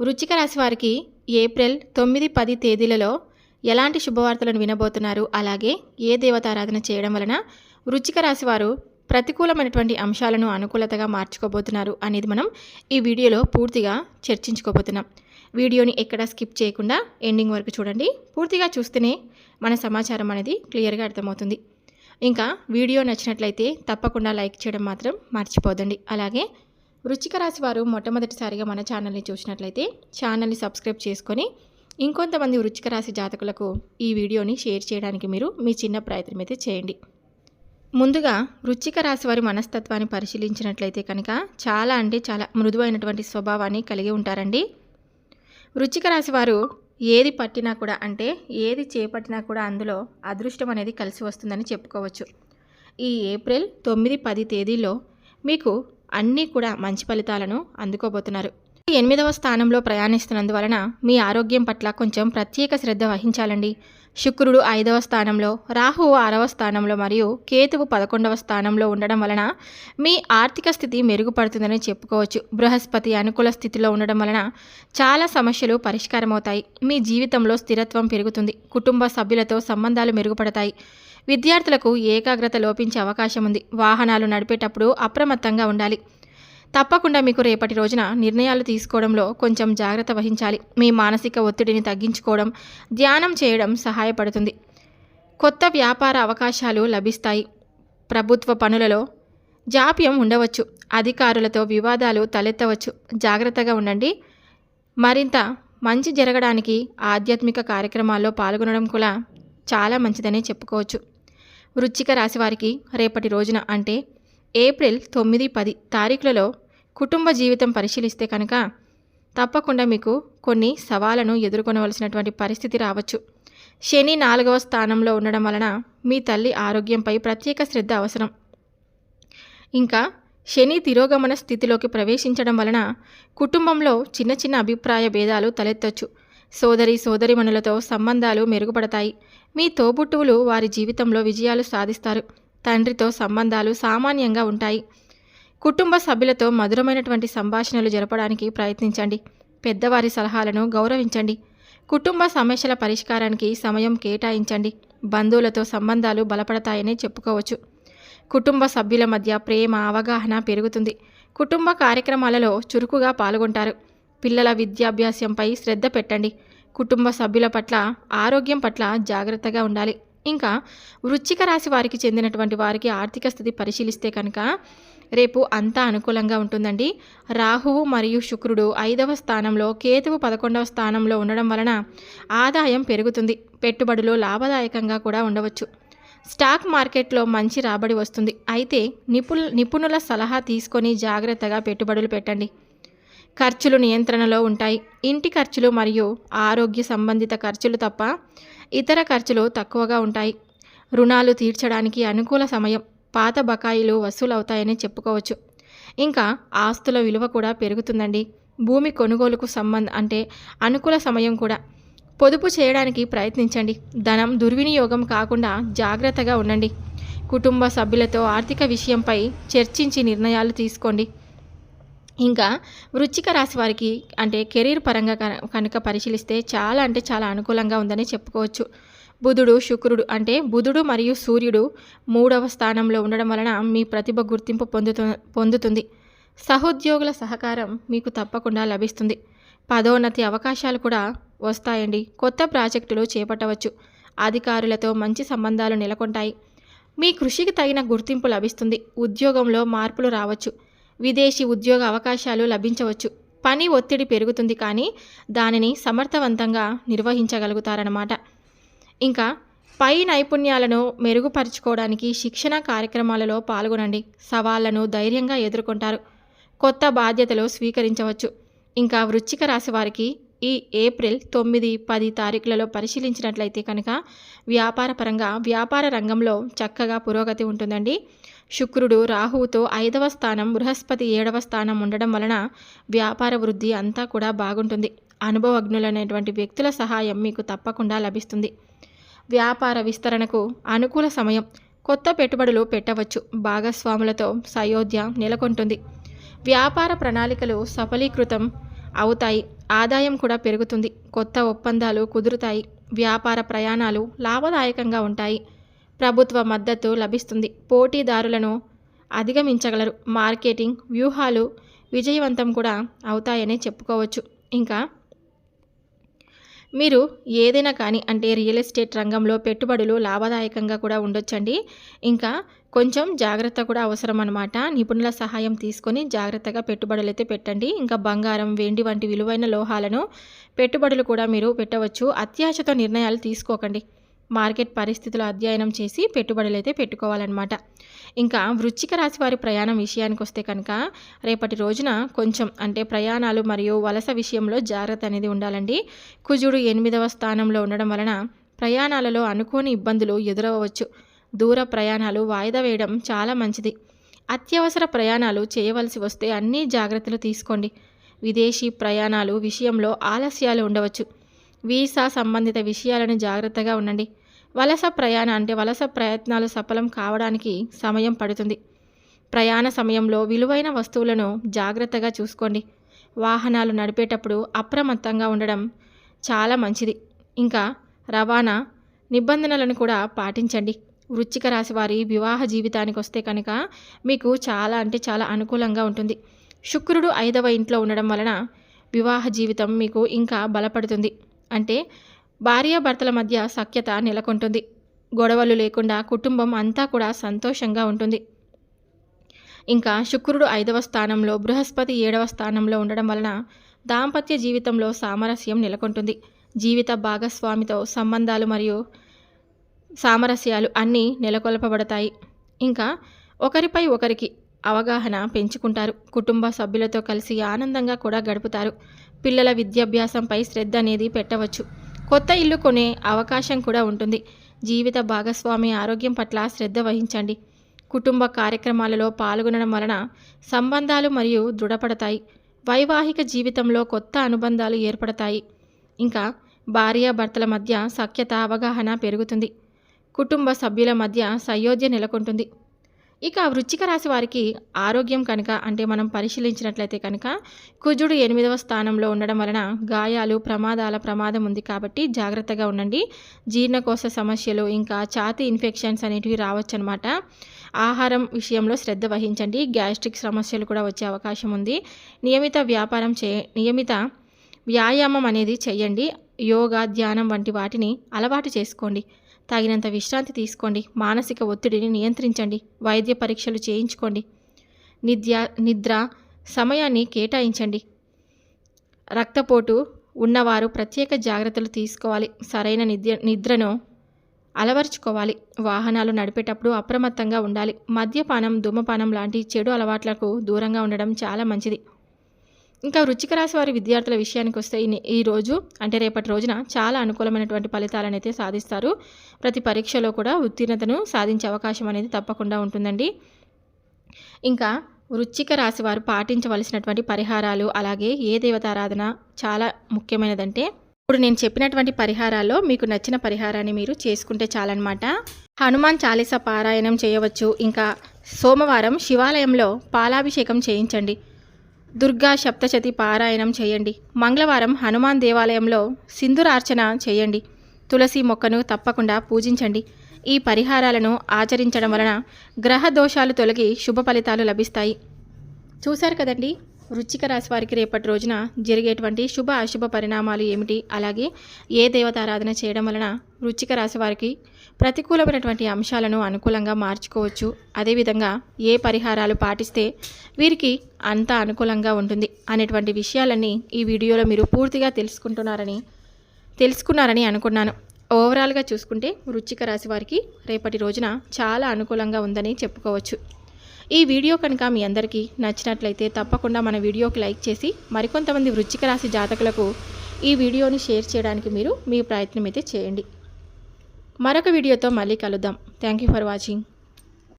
వృచ్చిక రాశి వారికి ఏప్రిల్ తొమ్మిది పది తేదీలలో ఎలాంటి శుభవార్తలను వినబోతున్నారు? అలాగే ఏ దేవతారాధన చేయడం వలన వృచ్చిక రాశి వారు ప్రతికూలమైనటువంటి అంశాలను అనుకూలతగా మార్చుకోబోతున్నారు అనేది మనం ఈ వీడియోలో పూర్తిగా చర్చించుకోబోతున్నాం. వీడియోని ఎక్కడ స్కిప్ చేయకుండా ఎండింగ్ వరకు చూడండి. పూర్తిగా చూస్తేనే మన సమాచారం అనేది క్లియర్గా అర్థమవుతుంది. ఇంకా వీడియో నచ్చినట్లయితే తప్పకుండా లైక్ చేయడం మాత్రం మర్చిపోదండి. అలాగే వృచ్చిక రాశి వారు మొట్టమొదటిసారిగా మన ఛానల్ని చూసినట్లయితే ఛానల్ని సబ్స్క్రైబ్ చేసుకొని ఇంకొంతమంది వృచ్చిక రాశి జాతకులకు ఈ వీడియోని షేర్ చేయడానికి మీరు మీ చిన్న ప్రయత్నం అయితే చేయండి. ముందుగా వృచ్చిక రాశి వారి మనస్తత్వాన్ని పరిశీలించినట్లయితే కనుక చాలా అంటే చాలా మృదువైనటువంటి స్వభావాన్ని కలిగి ఉంటారండి. వృచ్చిక రాశి వారు ఏది పట్టినా కూడా అంటే ఏది చేపట్టినా కూడా అందులో అదృష్టం అనేది కలిసి వస్తుందని చెప్పుకోవచ్చు. ఈ ఏప్రిల్ తొమ్మిది పది తేదీలో మీకు అన్నీ కూడా మంచి ఫలితాలను అందుకోబోతున్నారు. ఎనిమిదవ స్థానంలో ప్రయాణిస్తున్నందువలన మీ ఆరోగ్యం పట్ల కొంచెం ప్రత్యేక శ్రద్ధ వహించాలండి. శుక్రుడు ఐదవ స్థానంలో రాహువు ఆరవ స్థానంలో మరియు కేతువు పదకొండవ స్థానంలో ఉండడం వలన మీ ఆర్థిక స్థితి మెరుగుపడుతుందని చెప్పుకోవచ్చు. బృహస్పతి అనుకూల స్థితిలో ఉండడం వలన చాలా సమస్యలు పరిష్కారమవుతాయి. మీ జీవితంలో స్థిరత్వం పెరుగుతుంది. కుటుంబ సభ్యులతో సంబంధాలు మెరుగుపడతాయి. విద్యార్థులకు ఏకాగ్రత లోపించే అవకాశం ఉంది. వాహనాలు నడిపేటప్పుడు అప్రమత్తంగా ఉండాలి. తప్పకుండా మీకు రేపటి రోజున నిర్ణయాలు తీసుకోవడంలో కొంచెం జాగ్రత్త వహించాలి. మీ మానసిక ఒత్తిడిని తగ్గించుకోవడం ధ్యానం చేయడం సహాయపడుతుంది. కొత్త వ్యాపార అవకాశాలు లభిస్తాయి. ప్రభుత్వ పనులలో జాప్యం ఉండవచ్చు. అధికారులతో వివాదాలు తలెత్తవచ్చు. జాగ్రత్తగా ఉండండి. మరింత మంచి జరగడానికి ఆధ్యాత్మిక కార్యక్రమాల్లో పాల్గొనడం కూడా చాలా మంచిదనే చెప్పుకోవచ్చు. వృచ్చిక రాశి వారికి రేపటి రోజున అంటే ఏప్రిల్ తొమ్మిది పది తారీఖులలో కుటుంబ జీవితం పరిశీలిస్తే కనుక తప్పకుండా మీకు కొన్ని సవాళ్ళను ఎదుర్కొనవలసినటువంటి పరిస్థితి రావచ్చు. శని నాలుగవ స్థానంలో ఉండడం వలన మీ తల్లి ఆరోగ్యంపై ప్రత్యేక శ్రద్ధ అవసరం. ఇంకా శని తిరోగమన స్థితిలోకి ప్రవేశించడం వలన కుటుంబంలో చిన్న చిన్న అభిప్రాయ భేదాలు తలెత్తొచ్చు. సోదరి సోదరిమణులతో సంబంధాలు మెరుగుపడతాయి. మీ తోబుట్టువులు వారి జీవితంలో విజయాలు సాధిస్తారు. తండ్రితో సంబంధాలు సామాన్యంగా ఉంటాయి. కుటుంబ సభ్యులతో మధురమైనటువంటి సంభాషణలు జరపడానికి ప్రయత్నించండి. పెద్దవారి సలహాలను గౌరవించండి. కుటుంబ సమస్యల పరిష్కారానికి సమయం కేటాయించండి. బంధువులతో సంబంధాలు బలపడతాయని చెప్పుకోవచ్చు. కుటుంబ సభ్యుల మధ్య ప్రేమ అవగాహన పెరుగుతుంది. కుటుంబ కార్యక్రమాలలో చురుకుగా పాల్గొంటారు. పిల్లల విద్యాభ్యాసంపై శ్రద్ధ పెట్టండి. కుటుంబ సభ్యుల పట్ల ఆరోగ్యం పట్ల జాగ్రత్తగా ఉండాలి. ఇంకా వృచ్చిక రాశి వారికి చెందినటువంటి వారికి ఆర్థిక స్థితి పరిశీలిస్తే కనుక రేపు అంతా అనుకూలంగా ఉంటుందండి. రాహువు మరియు శుక్రుడు ఐదవ స్థానంలో కేతువు పదకొండవ స్థానంలో ఉండడం వలన ఆదాయం పెరుగుతుంది. పెట్టుబడులు లాభదాయకంగా కూడా ఉండవచ్చు. స్టాక్ మార్కెట్లో మంచి రాబడి వస్తుంది. అయితే నిపుణు నిపుణుల సలహా తీసుకొని జాగ్రత్తగా పెట్టుబడులు పెట్టండి. ఖర్చులు నియంత్రణలో ఉంటాయి. ఇంటి ఖర్చులు మరియు ఆరోగ్య సంబంధిత ఖర్చులు తప్ప ఇతర ఖర్చులు తక్కువగా ఉంటాయి. రుణాలు తీర్చడానికి అనుకూల సమయం పాత బకాయిలు వసూలవుతాయని చెప్పుకోవచ్చు. ఇంకా ఆస్తుల విలువ కూడా పెరుగుతుందండి. భూమి కొనుగోలుకు సంబంధ అంటే అనుకూల సమయం కూడా. పొదుపు చేయడానికి ప్రయత్నించండి. ధనం దుర్వినియోగం కాకుండా జాగ్రత్తగా ఉండండి. కుటుంబ సభ్యులతో ఆర్థిక విషయంపై చర్చించి నిర్ణయాలు తీసుకోండి. ఇంకా వృచ్చిక రాశి వారికి అంటే కెరీర్ పరంగా కన- కనుక పరిశీలిస్తే చాలా అంటే చాలా అనుకూలంగా ఉందని చెప్పుకోవచ్చు. బుధుడు శుక్రుడు అంటే బుధుడు మరియు సూర్యుడు మూడవ స్థానంలో ఉండడం వలన మీ ప్రతిభ గుర్తింపు పొందుతు పొందుతుంది. సహోద్యోగుల సహకారం మీకు తప్పకుండా లభిస్తుంది. పదోన్నతి అవకాశాలు కూడా వస్తాయండి. కొత్త ప్రాజెక్టులు చేపట్టవచ్చు. అధికారులతో మంచి సంబంధాలు నెలకొంటాయి. మీ కృషికి తగిన గుర్తింపు లభిస్తుంది. ఉద్యోగంలో మార్పులు రావచ్చు. విదేశీ ఉద్యోగ అవకాశాలు లభించవచ్చు. పని ఒత్తిడి పెరుగుతుంది కానీ దానిని సమర్థవంతంగా నిర్వహించగలుగుతారన్నమాట. ఇంకా పై నైపుణ్యాలను మెరుగుపరుచుకోవడానికి శిక్షణ కార్యక్రమాలలో పాల్గొనండి. సవాళ్ళను ధైర్యంగా ఎదుర్కొంటారు. కొత్త బాధ్యతలు స్వీకరించవచ్చు. ఇంకా వృశ్చిక రాశి వారికి ఈ ఏప్రిల్ తొమ్మిది పది తారీఖులలో పరిశీలించినట్లయితే కనుక వ్యాపారపరంగా వ్యాపార రంగంలో చక్కగా పురోగతి ఉంటుందండి. శుక్రుడు రాహువుతో ఐదవ స్థానం బృహస్పతి ఏడవ స్థానం ఉండడం వలన వ్యాపార వృద్ధి అంతా కూడా బాగుంటుంది. అనుభవజ్ఞులైనటువంటి వ్యక్తుల సహాయం మీకు తప్పకుండా లభిస్తుంది. వ్యాపార విస్తరణకు అనుకూల సమయం. కొత్త పెట్టుబడులు పెట్టవచ్చు. భాగస్వాములతో సయోధ్య నెలకొంటుంది. వ్యాపార ప్రణాళికలు సఫలీకృతం అవుతాయి. ఆదాయం కూడా పెరుగుతుంది. కొత్త ఒప్పందాలు కుదురుతాయి. వ్యాపార ప్రయాణాలు లాభదాయకంగా ఉంటాయి. ప్రభుత్వ మద్దతు లభిస్తుంది. పోటీదారులను అధిగమించగలరు. మార్కెటింగ్ వ్యూహాలు విజయవంతం కూడా అవుతాయనే చెప్పుకోవచ్చు. ఇంకా మీరు ఏదైనా కానీ అంటే రియల్ ఎస్టేట్ రంగంలో పెట్టుబడులు లాభదాయకంగా కూడా ఉండొచ్చండి. ఇంకా కొంచెం జాగ్రత్త కూడా అవసరం అనమాట నిపుణుల సహాయం తీసుకొని జాగ్రత్తగా పెట్టుబడులు అయితే పెట్టండి. ఇంకా బంగారం వెండి వంటి విలువైన లోహాలను పెట్టుబడులు కూడా మీరు పెట్టవచ్చు. అత్యాశతో నిర్ణయాలు తీసుకోకండి. మార్కెట్ పరిస్థితులు అధ్యయనం చేసి పెట్టుబడులు అయితే పెట్టుకోవాలన్నమాట. ఇంకా వృచ్చిక రాశి వారి ప్రయాణం విషయానికి వస్తే కనుక రేపటి రోజున కొంచెం అంటే ప్రయాణాలు మరియు వలస విషయంలో జాగ్రత్త అనేది ఉండాలండి. కుజుడు ఎనిమిదవ స్థానంలో ఉండడం వలన ప్రయాణాలలో అనుకోని ఇబ్బందులు ఎదురవ్వచ్చు. దూర ప్రయాణాలు వాయిదా వేయడం చాలా మంచిది. అత్యవసర ప్రయాణాలు చేయవలసి వస్తే అన్ని జాగ్రత్తలు తీసుకోండి. విదేశీ ప్రయాణాలు విషయంలో ఆలస్యాలు ఉండవచ్చు. వీసా సంబంధిత విషయాలను జాగ్రత్తగా ఉండండి. వలస ప్రయాణ అంటే వలస ప్రయత్నాలు సఫలం కావడానికి సమయం పడుతుంది. ప్రయాణ సమయంలో విలువైన వస్తువులను జాగ్రత్తగా చూసుకోండి. వాహనాలు నడిపేటప్పుడు అప్రమత్తంగా ఉండడం చాలా మంచిది. ఇంకా రవాణా నిబంధనలను కూడా పాటించండి. వృచ్చిక రాశి వారి వివాహ జీవితానికి వస్తే కనుక మీకు చాలా అంటే చాలా అనుకూలంగా ఉంటుంది. శుక్రుడు ఐదవ ఇంట్లో ఉండడం వలన వివాహ జీవితం మీకు ఇంకా బలపడుతుంది. అంటే భార్యాభర్తల మధ్య సఖ్యత నెలకొంటుంది. గొడవలు లేకుండా కుటుంబం అంతా కూడా సంతోషంగా ఉంటుంది. ఇంకా శుక్రుడు ఐదవ స్థానంలో బృహస్పతి ఏడవ స్థానంలో ఉండడం వలన దాంపత్య జీవితంలో సామరస్యం నెలకొంటుంది. జీవిత భాగస్వామితో సంబంధాలు మరియు సామరస్యాలు అన్నీ నెలకొల్పబడతాయి. ఇంకా ఒకరిపై ఒకరికి అవగాహన పెంచుకుంటారు. కుటుంబ సభ్యులతో కలిసి ఆనందంగా కూడా గడుపుతారు. పిల్లల విద్యాభ్యాసంపై శ్రద్ధ అనేది పెట్టవచ్చు. కొత్త ఇల్లు కొనే అవకాశం కూడా ఉంటుంది. జీవిత భాగస్వామి ఆరోగ్యం పట్ల శ్రద్ధ వహించండి. కుటుంబ కార్యక్రమాలలో పాల్గొనడం వలన సంబంధాలు మరియు దృఢపడతాయి. వైవాహిక జీవితంలో కొత్త అనుబంధాలు ఏర్పడతాయి. ఇంకా భార్యాభర్తల మధ్య సఖ్యత అవగాహన పెరుగుతుంది. కుటుంబ సభ్యుల మధ్య సయోధ్య నెలకొంటుంది. ఇక వృచ్చిక రాశి వారికి ఆరోగ్యం కనుక అంటే మనం పరిశీలించినట్లయితే కనుక కుజుడు ఎనిమిదవ స్థానంలో ఉండడం వలన గాయాలు ప్రమాదాల ప్రమాదం ఉంది కాబట్టి జాగ్రత్తగా ఉండండి. జీర్ణకోశ సమస్యలు ఇంకా ఛాతీ ఇన్ఫెక్షన్స్ అనేటివి రావచ్చు అనమాట ఆహారం విషయంలో శ్రద్ధ వహించండి. గ్యాస్ట్రిక్ సమస్యలు కూడా వచ్చే అవకాశం ఉంది. నియమిత వ్యాపారం చే నియమిత వ్యాయామం అనేది చేయండి. యోగా ధ్యానం వంటి వాటిని అలవాటు చేసుకోండి. తగినంత విశ్రాంతి తీసుకోండి. మానసిక ఒత్తిడిని నియంత్రించండి. వైద్య పరీక్షలు చేయించుకోండి. నిద్య నిద్ర సమయాన్ని కేటాయించండి. రక్తపోటు ఉన్నవారు ప్రత్యేక జాగ్రత్తలు తీసుకోవాలి. సరైన నిద్ర నిద్రను అలవర్చుకోవాలి. వాహనాలు నడిపేటప్పుడు అప్రమత్తంగా ఉండాలి. మద్యపానం ధూమపానం లాంటి చెడు అలవాట్లకు దూరంగా ఉండడం చాలా మంచిది. ఇంకా వృచ్చిక రాశి వారి విద్యార్థుల విషయానికి వస్తే ఈ రోజు అంటే రేపటి రోజున చాలా అనుకూలమైనటువంటి ఫలితాలను అయితే సాధిస్తారు. ప్రతి పరీక్షలో కూడా ఉత్తీర్ణతను సాధించే అవకాశం అనేది తప్పకుండా ఉంటుందండి. ఇంకా వృచ్చిక రాశి వారు పాటించవలసినటువంటి పరిహారాలు అలాగే ఏ దేవతారాధన చాలా ముఖ్యమైనదంటే ఇప్పుడు నేను చెప్పినటువంటి పరిహారాల్లో మీకు నచ్చిన పరిహారాన్ని మీరు చేసుకుంటే చాలన్నమాట. హనుమాన్ చాలీస పారాయణం చేయవచ్చు. ఇంకా సోమవారం శివాలయంలో పాలాభిషేకం చేయించండి. దుర్గా సప్తశతి పారాయణం చేయండి. మంగళవారం హనుమాన్ దేవాలయంలో సింధురార్చన చేయండి. తులసి మొక్కను తప్పకుండా పూజించండి. ఈ పరిహారాలను ఆచరించడం వలన గ్రహ దోషాలు తొలగి శుభ ఫలితాలు లభిస్తాయి. చూశారు కదండి? వృచ్చిక రాశి వారికి రేపటి రోజున జరిగేటువంటి శుభ అశుభ పరిణామాలు ఏమిటి? అలాగే ఏ దేవతారాధన చేయడం వలన వృచ్చిక రాశి వారికి ప్రతికూలమైనటువంటి అంశాలను అనుకూలంగా మార్చుకోవచ్చు. అదేవిధంగా ఏ పరిహారాలు పాటిస్తే వీరికి అంత అనుకూలంగా ఉంటుంది అనేటువంటి విషయాలన్నీ ఈ వీడియోలో మీరు పూర్తిగా తెలుసుకుంటున్నారని తెలుసుకున్నారని అనుకున్నాను. ఓవరాల్గా చూసుకుంటే వృచ్చిక రాశి వారికి రేపటి రోజున చాలా అనుకూలంగా ఉందని చెప్పుకోవచ్చు. ఈ వీడియో కనుక మీ అందరికీ నచ్చినట్లయితే తప్పకుండా మన వీడియోకి లైక్ చేసి మరికొంతమంది వృచ్చిక రాశి జాతకులకు ఈ వీడియోని షేర్ చేయడానికి మీరు మీ ప్రయత్నం అయితే చేయండి. మరొక వీడియోతో మళ్ళీ కలుద్దాం. Thank you for watching